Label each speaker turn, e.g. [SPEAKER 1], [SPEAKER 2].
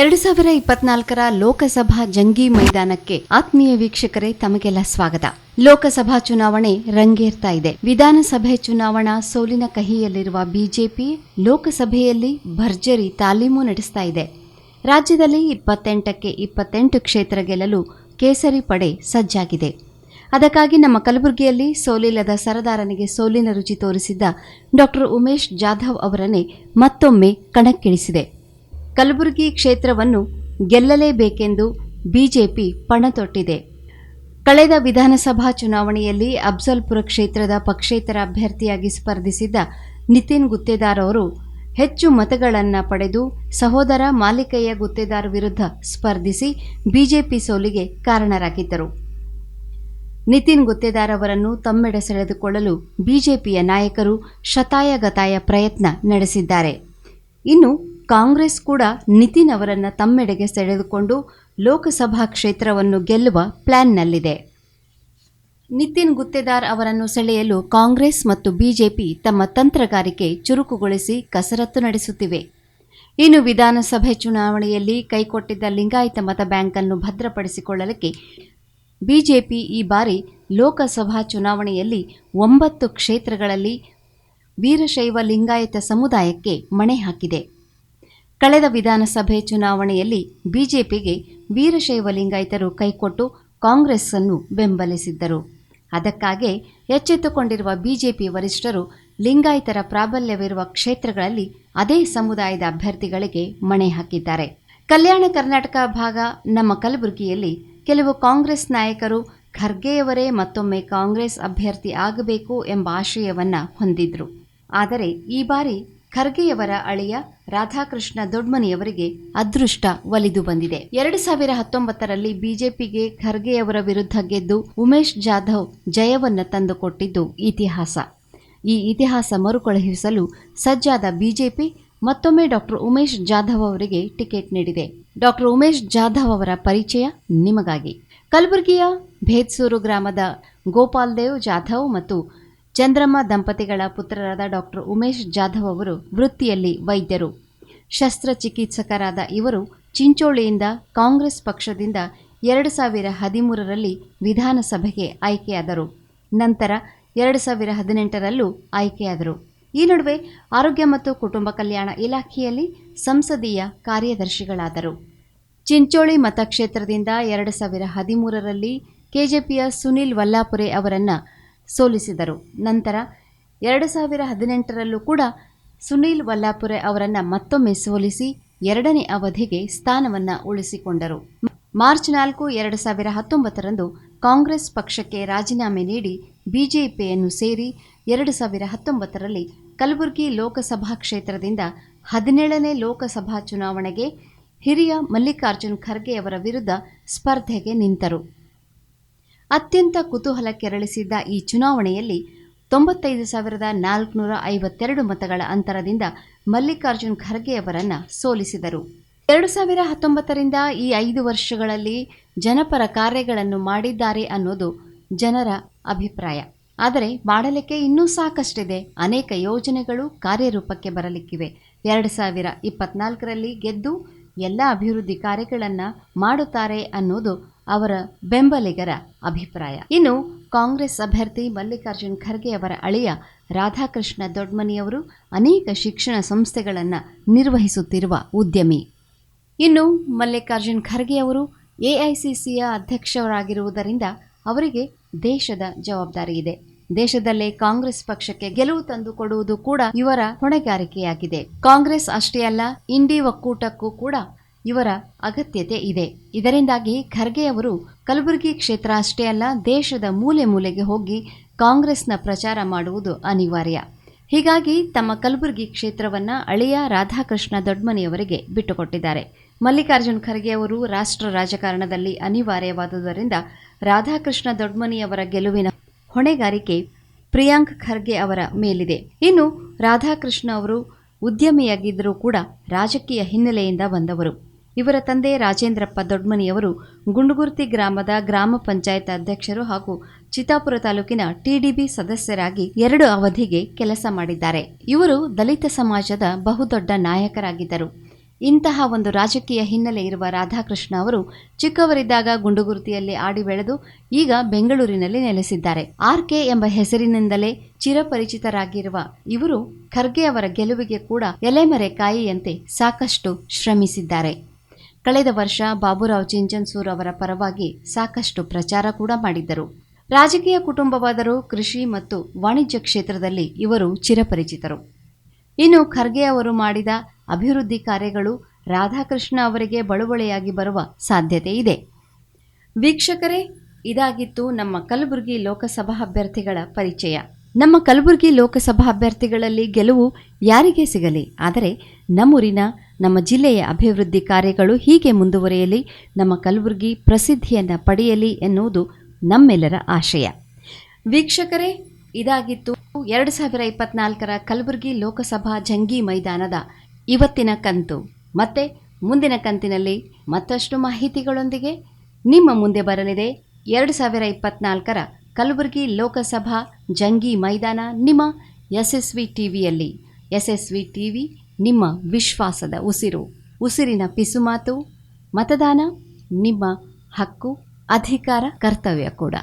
[SPEAKER 1] ಎರಡು ಸಾವಿರ ಇಪ್ಪತ್ನಾಲ್ಕರ ಲೋಕಸಭಾ ಜಂಗಿ ಮೈದಾನಕ್ಕೆ ಆತ್ಮೀಯ ವೀಕ್ಷಕರೇ, ತಮಗೆಲ್ಲ ಸ್ವಾಗತ. ಲೋಕಸಭಾ ಚುನಾವಣೆ ರಂಗೇರ್ತಾ ಇದೆ. ವಿಧಾನಸಭೆ ಚುನಾವಣಾ ಸೋಲಿನ ಕಹಿಯಲ್ಲಿರುವ ಬಿಜೆಪಿ ಲೋಕಸಭೆಯಲ್ಲಿ ಭರ್ಜರಿ ತಾಲೀಮು ನಡೆಸ್ತಾ ಇದೆ. ರಾಜ್ಯದಲ್ಲಿ ಇಪ್ಪತ್ತೆಂಟಕ್ಕೆ ಇಪ್ಪತ್ತೆಂಟು ಕ್ಷೇತ್ರ ಗೆಲ್ಲಲು ಕೇಸರಿ ಪಡೆ ಸಜ್ಜಾಗಿದೆ. ಅದಕ್ಕಾಗಿ ನಮ್ಮ ಕಲಬುರಗಿಯಲ್ಲಿ ಸೋಲಿಲ್ಲದ ಸರದಾರನಿಗೆ ಸೋಲಿನ ರುಚಿ ತೋರಿಸಿದ್ದ ಡಾಕ್ಟರ್ ಉಮೇಶ್ ಜಾಧವ್ ಅವರನ್ನೇ ಮತ್ತೊಮ್ಮೆ ಕಣಕ್ಕಿಳಿಸಿದೆ. ಕಲಬುರಗಿ ಕ್ಷೇತ್ರವನ್ನು ಗೆಲ್ಲಲೇಬೇಕೆಂದು ಬಿಜೆಪಿ ಪಣತೊಟ್ಟಿದೆ. ಕಳೆದ ವಿಧಾನಸಭಾ ಚುನಾವಣೆಯಲ್ಲಿ ಅಫ್ಜಲ್ಪುರ ಕ್ಷೇತ್ರದ ಪಕ್ಷೇತರ ಅಭ್ಯರ್ಥಿಯಾಗಿ ಸ್ಪರ್ಧಿಸಿದ್ದ ನಿತಿನ್ ಗುತ್ತೇದಾರ್ ಅವರು ಹೆಚ್ಚು ಮತಗಳನ್ನು ಪಡೆದು ಸಹೋದರ ಮಾಲಿಕಯ್ಯ ಗುತ್ತೇದಾರ್ ವಿರುದ್ಧ ಸ್ಪರ್ಧಿಸಿ ಬಿಜೆಪಿ ಸೋಲಿಗೆ ಕಾರಣರಾಗಿದ್ದರು. ನಿತಿನ್ ಗುತ್ತೇದಾರ್ ಅವರನ್ನು ತಮ್ಮೆಡೆ ಸೆಳೆದುಕೊಳ್ಳಲು ಬಿಜೆಪಿಯ ನಾಯಕರು ಶತಾಯಗತಾಯ ಪ್ರಯತ್ನ ನಡೆಸಿದ್ದಾರೆ. ಇನ್ನು ಕಾಂಗ್ರೆಸ್ ಕೂಡ ನಿತಿನ್ ಅವರನ್ನು ತಮ್ಮೆಡೆಗೆ ಸೆಳೆದುಕೊಂಡು ಲೋಕಸಭಾ ಕ್ಷೇತ್ರವನ್ನು ಗೆಲ್ಲುವ ಪ್ಲಾನ್ನಲ್ಲಿದೆ. ನಿತಿನ್ ಗುತ್ತೇದಾರ್ ಅವರನ್ನು ಸೆಳೆಯಲು ಕಾಂಗ್ರೆಸ್ ಮತ್ತು ಬಿಜೆಪಿ ತಮ್ಮ ತಂತ್ರಗಾರಿಕೆ ಚುರುಕುಗೊಳಿಸಿ ಕಸರತ್ತು ನಡೆಸುತ್ತಿವೆ. ಇನ್ನು ವಿಧಾನಸಭೆ ಚುನಾವಣೆಯಲ್ಲಿ ಕೈಕೊಟ್ಟಿದ್ದ ಲಿಂಗಾಯತ ಮತ ಬ್ಯಾಂಕ್ ಅನ್ನು ಭದ್ರಪಡಿಸಿಕೊಳ್ಳಲಿಕ್ಕೆ ಬಿಜೆಪಿ ಈ ಬಾರಿ ಲೋಕಸಭಾ ಚುನಾವಣೆಯಲ್ಲಿ ಒಂಬತ್ತು ಕ್ಷೇತ್ರಗಳಲ್ಲಿ ವೀರಶೈವ ಲಿಂಗಾಯತ ಸಮುದಾಯಕ್ಕೆ ಮಣೆ ಹಾಕಿದೆ. ಕಳೆದ ವಿಧಾನಸಭೆ ಚುನಾವಣೆಯಲ್ಲಿ ಬಿಜೆಪಿಗೆ ವೀರಶೈವ ಲಿಂಗಾಯತರು ಕೈಕೊಟ್ಟು ಕಾಂಗ್ರೆಸ್ ಅನ್ನು ಬೆಂಬಲಿಸಿದ್ದರು. ಅದಕ್ಕಾಗೇ ಎಚ್ಚೆತ್ತುಕೊಂಡಿರುವ ಬಿಜೆಪಿ ವರಿಷ್ಠರು ಲಿಂಗಾಯತರ ಪ್ರಾಬಲ್ಯವಿರುವ ಕ್ಷೇತ್ರಗಳಲ್ಲಿ ಅದೇ ಸಮುದಾಯದ ಅಭ್ಯರ್ಥಿಗಳಿಗೆ ಮಣೆ ಹಾಕಿದ್ದಾರೆ. ಕಲ್ಯಾಣ ಕರ್ನಾಟಕ ಭಾಗ ನಮ್ಮ ಕಲಬುರಗಿಯಲ್ಲಿ ಕೆಲವು ಕಾಂಗ್ರೆಸ್ ನಾಯಕರು ಖರ್ಗೆಯವರೇ ಮತ್ತೊಮ್ಮೆ ಕಾಂಗ್ರೆಸ್ ಅಭ್ಯರ್ಥಿ ಆಗಬೇಕು ಎಂಬ ಆಶಯವನ್ನ ಹೊಂದಿದ್ರು. ಆದರೆ ಈ ಬಾರಿ ಖರ್ಗೆಯವರ ಅಳಿಯ ರಾಧಾಕೃಷ್ಣ ದೊಡ್ಮನಿಯವರಿಗೆ ಅದೃಷ್ಟ ಒಲಿದು ಬಂದಿದೆ. ಎರಡು ಸಾವಿರ ಹತ್ತೊಂಬತ್ತರಲ್ಲಿ ಬಿಜೆಪಿಗೆ ಖರ್ಗೆಯವರ ವಿರುದ್ಧ ಗೆದ್ದು ಉಮೇಶ್ ಜಾಧವ್ ಜಯವನ್ನು ತಂದುಕೊಟ್ಟಿದ್ದು ಇತಿಹಾಸ. ಈ ಇತಿಹಾಸ ಮರುಕಳುಹಿಸಲು ಸಜ್ಜಾದ ಬಿಜೆಪಿ ಮತ್ತೊಮ್ಮೆ ಡಾಕ್ಟರ್ ಉಮೇಶ್ ಜಾಧವ್ ಅವರಿಗೆ ಟಿಕೆಟ್ ನೀಡಿದೆ. ಡಾಕ್ಟರ್ ಉಮೇಶ್ ಜಾಧವ್ ಅವರ ಪರಿಚಯ ನಿಮಗಾಗಿ. ಕಲಬುರಗಿಯ ಭೇದ್ಸೂರು ಗ್ರಾಮದ ಗೋಪಾಲ್ ದೇವ್ ಜಾಧವ್ ಮತ್ತು ಚಂದ್ರಮ್ಮ ದಂಪತಿಗಳ ಪುತ್ರರಾದ ಡಾಕ್ಟರ್ ಉಮೇಶ್ ಜಾಧವ್ ಅವರು ವೃತ್ತಿಯಲ್ಲಿ ವೈದ್ಯರು. ಶಸ್ತ್ರಚಿಕಿತ್ಸಕರಾದ ಇವರು ಚಿಂಚೋಳಿಯಿಂದ ಕಾಂಗ್ರೆಸ್ ಪಕ್ಷದಿಂದ ಎರಡು ಸಾವಿರ ಹದಿಮೂರರಲ್ಲಿ ವಿಧಾನಸಭೆಗೆ ಆಯ್ಕೆಯಾದರು. ನಂತರ ಎರಡು ಸಾವಿರ ಹದಿನೆಂಟರಲ್ಲೂ ಆಯ್ಕೆಯಾದರು. ಈ ನಡುವೆ ಆರೋಗ್ಯ ಮತ್ತು ಕುಟುಂಬ ಕಲ್ಯಾಣ ಇಲಾಖೆಯಲ್ಲಿ ಸಂಸದೀಯ ಕಾರ್ಯದರ್ಶಿಗಳಾದರು. ಚಿಂಚೋಳಿ ಮತಕ್ಷೇತ್ರದಿಂದ ಎರಡು ಸಾವಿರ ಹದಿಮೂರರಲ್ಲಿ ಕೆಜೆಪಿಯ ಸುನಿಲ್ ವಲ್ಲಾಪುರೆ ಅವರನ್ನು ಸೋಲಿಸಿದರು. ನಂತರ ಎರಡು ಸಾವಿರ ಹದಿನೆಂಟರಲ್ಲೂ ಕೂಡ ಸುನೀಲ್ ವಲ್ಲಾಪುರೆ ಅವರನ್ನು ಮತ್ತೊಮ್ಮೆ ಸೋಲಿಸಿ ಎರಡನೇ ಅವಧಿಗೆ ಸ್ಥಾನವನ್ನು ಉಳಿಸಿಕೊಂಡರು. ಮಾರ್ಚ್ ನಾಲ್ಕು, ಎರಡು ಸಾವಿರ ಹತ್ತೊಂಬತ್ತರಂದು ಕಾಂಗ್ರೆಸ್ ಪಕ್ಷಕ್ಕೆ ರಾಜೀನಾಮೆ ನೀಡಿ ಬಿಜೆಪಿಯನ್ನು ಸೇರಿ ಎರಡು ಸಾವಿರ ಹತ್ತೊಂಬತ್ತರಲ್ಲಿ ಕಲಬುರಗಿ ಲೋಕಸಭಾ ಕ್ಷೇತ್ರದಿಂದ ಹದಿನೇಳನೇ ಲೋಕಸಭಾ ಚುನಾವಣೆಗೆ ಹಿರಿಯ ಮಲ್ಲಿಕಾರ್ಜುನ್ ಖರ್ಗೆಯವರ ವಿರುದ್ಧ ಸ್ಪರ್ಧೆಗೆ ನಿಂತರು. ಅತ್ಯಂತ ಕುತೂಹಲ ಕೆರಳಿಸಿದ್ದ ಈ ಚುನಾವಣೆಯಲ್ಲಿ ತೊಂಬತ್ತೈದು ಸಾವಿರದ ನಾಲ್ಕುನೂರ ಐವತ್ತೆರಡು ಮತಗಳ ಅಂತರದಿಂದ ಮಲ್ಲಿಕಾರ್ಜುನ್ ಖರ್ಗೆಯವರನ್ನು ಸೋಲಿಸಿದರು. ಎರಡು ಸಾವಿರ ಹತ್ತೊಂಬತ್ತರಿಂದ ಈ ಐದು ವರ್ಷಗಳಲ್ಲಿ ಜನಪರ ಕಾರ್ಯಗಳನ್ನು ಮಾಡಿದ್ದಾರೆ ಅನ್ನೋದು ಜನರ ಅಭಿಪ್ರಾಯ. ಆದರೆ ಮಾಡಲಿಕ್ಕೆ ಇನ್ನೂ ಸಾಕಷ್ಟಿದೆ. ಅನೇಕ ಯೋಜನೆಗಳು ಕಾರ್ಯರೂಪಕ್ಕೆ ಬರಲಿಕ್ಕಿವೆ. ಎರಡು ಸಾವಿರ ಇಪ್ಪತ್ನಾಲ್ಕರಲ್ಲಿ ಗೆದ್ದು ಎಲ್ಲ ಅಭಿವೃದ್ಧಿ ಕಾರ್ಯಗಳನ್ನು ಮಾಡುತ್ತಾರೆ ಅನ್ನೋದು ಅವರ ಬೆಂಬಲಿಗರ ಅಭಿಪ್ರಾಯ. ಇನ್ನು ಕಾಂಗ್ರೆಸ್ ಅಭ್ಯರ್ಥಿ ಮಲ್ಲಿಕಾರ್ಜುನ್ ಖರ್ಗೆ ಅವರ ಅಳಿಯ ರಾಧಾಕೃಷ್ಣ ದೊಡ್ಮನಿಯವರು ಅನೇಕ ಶಿಕ್ಷಣ ಸಂಸ್ಥೆಗಳನ್ನು ನಿರ್ವಹಿಸುತ್ತಿರುವ ಉದ್ಯಮಿ. ಇನ್ನು ಮಲ್ಲಿಕಾರ್ಜುನ್ ಖರ್ಗೆ ಅವರು ಎಐಸಿಸಿಯ ಅಧ್ಯಕ್ಷರಾಗಿರುವುದರಿಂದ ಅವರಿಗೆ ದೇಶದ ಜವಾಬ್ದಾರಿ ಇದೆ. ದೇಶದಲ್ಲೇ ಕಾಂಗ್ರೆಸ್ ಪಕ್ಷಕ್ಕೆ ಗೆಲುವು ತಂದುಕೊಡುವುದು ಕೂಡ ಇವರ ಹೊಣೆಗಾರಿಕೆಯಾಗಿದೆ. ಕಾಂಗ್ರೆಸ್ ಅಷ್ಟೇ ಅಲ್ಲ, ಇಂಡಿ ಒಕ್ಕೂಟಕ್ಕೂ ಕೂಡ ಇವರ ಅಗತ್ಯತೆ ಇದೆ. ಇದರಿಂದಾಗಿ ಖರ್ಗೆ ಅವರು ಕಲಬುರಗಿ ಕ್ಷೇತ್ರ ಅಷ್ಟೇ ಅಲ್ಲ, ದೇಶದ ಮೂಲೆ ಮೂಲೆಗೆ ಹೋಗಿ ಕಾಂಗ್ರೆಸ್ನ ಪ್ರಚಾರ ಮಾಡುವುದು ಅನಿವಾರ್ಯ. ಹೀಗಾಗಿ ತಮ್ಮ ಕಲಬುರಗಿ ಕ್ಷೇತ್ರವನ್ನು ಅಳಿಯ ರಾಧಾಕೃಷ್ಣ ದೊಡ್ಮನಿಯವರಿಗೆ ಬಿಟ್ಟುಕೊಟ್ಟಿದ್ದಾರೆ. ಮಲ್ಲಿಕಾರ್ಜುನ್ ಖರ್ಗೆ ಅವರು ರಾಷ್ಟ್ರ ರಾಜಕಾರಣದಲ್ಲಿ ಅನಿವಾರ್ಯವಾದುದರಿಂದ ರಾಧಾಕೃಷ್ಣ ದೊಡ್ಮನಿಯವರ ಗೆಲುವಿನ ಹೊಣೆಗಾರಿಕೆ ಪ್ರಿಯಾಂಕ್ ಖರ್ಗೆ ಅವರ ಮೇಲಿದೆ. ಇನ್ನು ರಾಧಾಕೃಷ್ಣ ಅವರು ಉದ್ಯಮಿಯಾಗಿದ್ದರೂ ಕೂಡ ರಾಜಕೀಯ ಹಿನ್ನೆಲೆಯಿಂದ ಬಂದವರು. ಇವರ ತಂದೆ ರಾಜೇಂದ್ರಪ್ಪ ದೊಡ್ಮನಿಯವರು ಗುಂಡುಗುರ್ತಿ ಗ್ರಾಮದ ಗ್ರಾಮ ಪಂಚಾಯತ್ ಅಧ್ಯಕ್ಷರು ಹಾಗೂ ಚಿತ್ತಾಪುರ ತಾಲೂಕಿನ ಟಿಡಿಬಿ ಸದಸ್ಯರಾಗಿ ಎರಡು ಅವಧಿಗೆ ಕೆಲಸ ಮಾಡಿದ್ದಾರೆ. ಇವರು ದಲಿತ ಸಮಾಜದ ಬಹುದೊಡ್ಡ ನಾಯಕರಾಗಿದ್ದರು. ಇಂತಹ ಒಂದು ರಾಜಕೀಯ ಹಿನ್ನೆಲೆ ಇರುವ ರಾಧಾಕೃಷ್ಣ ಅವರು ಚಿಕ್ಕವರಿದ್ದಾಗ ಗುಂಡುಗುರ್ತಿಯಲ್ಲಿ ಆಡಿ ಬೆಳೆದು ಈಗ ಬೆಂಗಳೂರಿನಲ್ಲಿ ನೆಲೆಸಿದ್ದಾರೆ. ಆರ್ಕೆ ಎಂಬ ಹೆಸರಿನಿಂದಲೇ ಚಿರಪರಿಚಿತರಾಗಿರುವ ಇವರು ಖರ್ಗೆ ಅವರ ಗೆಲುವಿಗೆ ಕೂಡ ಎಲೆಮರೆ ಕಾಯಿಯಂತೆ ಸಾಕಷ್ಟು ಶ್ರಮಿಸಿದ್ದಾರೆ. ಕಳೆದ ವರ್ಷ ಬಾಬುರಾವ್ ಚಿಂಚನ್ಸೂರ್ ಅವರ ಪರವಾಗಿ ಸಾಕಷ್ಟು ಪ್ರಚಾರ ಕೂಡ ಮಾಡಿದ್ದರು. ರಾಜಕೀಯ ಕುಟುಂಬವಾದರೂ ಕೃಷಿ ಮತ್ತು ವಾಣಿಜ್ಯ ಕ್ಷೇತ್ರದಲ್ಲಿ ಇವರು ಚಿರಪರಿಚಿತರು. ಇನ್ನು ಖರ್ಗೆ ಅವರು ಮಾಡಿದ ಅಭಿವೃದ್ಧಿ ಕಾರ್ಯಗಳು ರಾಧಾಕೃಷ್ಣ ಅವರಿಗೆ ಬಳುವಳಿಯಾಗಿ ಬರುವ ಸಾಧ್ಯತೆ ಇದೆ. ವೀಕ್ಷಕರೇ, ಇದಾಗಿತ್ತು ನಮ್ಮ ಕಲಬುರಗಿ ಲೋಕಸಭಾ ಅಭ್ಯರ್ಥಿಗಳ ಪರಿಚಯ. ನಮ್ಮ ಕಲಬುರಗಿ ಲೋಕಸಭಾ ಅಭ್ಯರ್ಥಿಗಳಲ್ಲಿ ಗೆಲುವು ಯಾರಿಗೆ ಸಿಗಲಿ, ಆದರೆ ನಮ್ಮೂರಿನ ನಮ್ಮ ಜಿಲ್ಲೆಯ ಅಭಿವೃದ್ಧಿ ಕಾರ್ಯಗಳು ಹೀಗೆ ಮುಂದುವರಿಯಲಿ, ನಮ್ಮ ಕಲಬುರಗಿ ಪ್ರಸಿದ್ಧಿಯನ್ನು ಪಡೆಯಲಿ ಎನ್ನುವುದು ನಮ್ಮೆಲ್ಲರ ಆಶಯ. ವೀಕ್ಷಕರೇ, ಇದಾಗಿತ್ತು ಎರಡು ಸಾವಿರ ಇಪ್ಪತ್ನಾಲ್ಕರ ಕಲಬುರಗಿ ಲೋಕಸಭಾ ಜಂಗಿ ಮೈದಾನದ ಇವತ್ತಿನ ಕಂತು. ಮತ್ತೆ ಮುಂದಿನ ಕಂತಿನಲ್ಲಿ ಮತ್ತಷ್ಟು ಮಾಹಿತಿಗಳೊಂದಿಗೆ ನಿಮ್ಮ ಮುಂದೆ ಬರಲಿದೆ ಎರಡು ಸಾವಿರ ಇಪ್ಪತ್ನಾಲ್ಕರ ಕಲಬುರಗಿ ಲೋಕಸಭಾ ಜಂಗಿ ಮೈದಾನ ನಿಮ್ಮ ಯಶಸ್ವಿ ಟಿವಿಯಲ್ಲಿ. ಯಶಸ್ವಿ ಟಿವಿ ನಿಮ್ಮ ವಿಶ್ವಾಸದ ಉಸಿರು. ಉಸಿರಿನ ಪಿಸುಮಾತು ಮತದಾನ ನಿಮ್ಮ ಹಕ್ಕು ಅಧಿಕಾರ ಕರ್ತವ್ಯ ಕೂಡ.